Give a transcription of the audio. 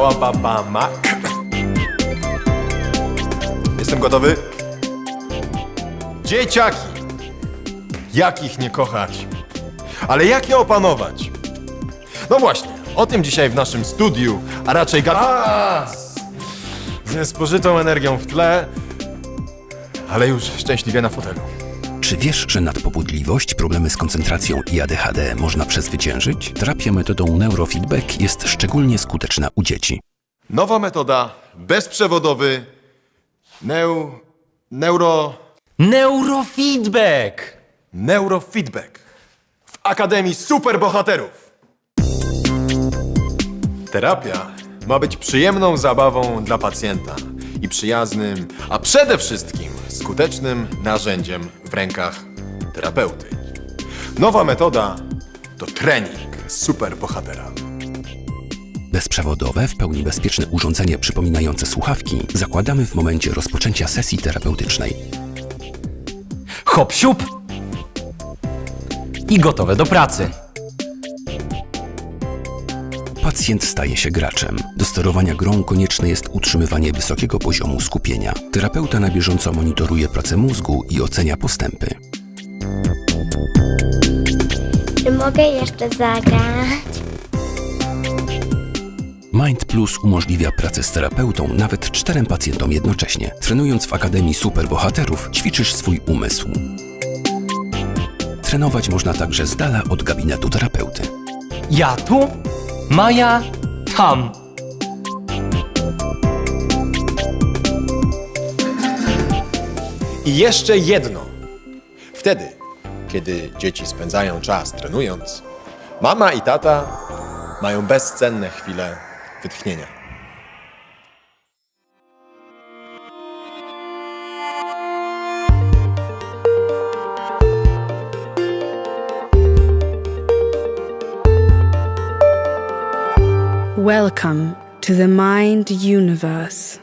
ba, ba, mak. Jestem gotowy? Dzieciaki! Jak ich nie kochać? Ale jak je opanować? No właśnie, o tym dzisiaj w naszym studiu, a raczej gaz ze spożytą energią w tle, ale już szczęśliwie na fotelu. Czy wiesz, że nadpobudliwość, problemy z koncentracją i ADHD można przezwyciężyć? Terapia metodą neurofeedback jest szczególnie skuteczna u dzieci. Nowa metoda, bezprzewodowy, neu... neuro... Neurofeedback! neurofeedback w Akademii Superbohaterów. Terapia ma być przyjemną zabawą dla pacjenta i przyjaznym, a przede wszystkim skutecznym narzędziem w rękach terapeuty. Nowa metoda to trening superbohatera. Bezprzewodowe, w pełni bezpieczne urządzenie przypominające słuchawki zakładamy w momencie rozpoczęcia sesji terapeutycznej. Hop siup! I gotowe do pracy. Pacjent staje się graczem. Do sterowania grą konieczne jest utrzymywanie wysokiego poziomu skupienia. Terapeuta na bieżąco monitoruje pracę mózgu i ocenia postępy. Czy mogę jeszcze zagrać? Mind Plus umożliwia pracę z terapeutą nawet czterem pacjentom jednocześnie. Trenując w Akademii Superbohaterów, ćwiczysz swój umysł. Trenować można także z dala od gabinetu terapeuty. Ja tu, Maja tam. I jeszcze jedno. Wtedy, kiedy dzieci spędzają czas trenując, mama i tata mają bezcenne chwile wytchnienia. Welcome to the Mind Universe.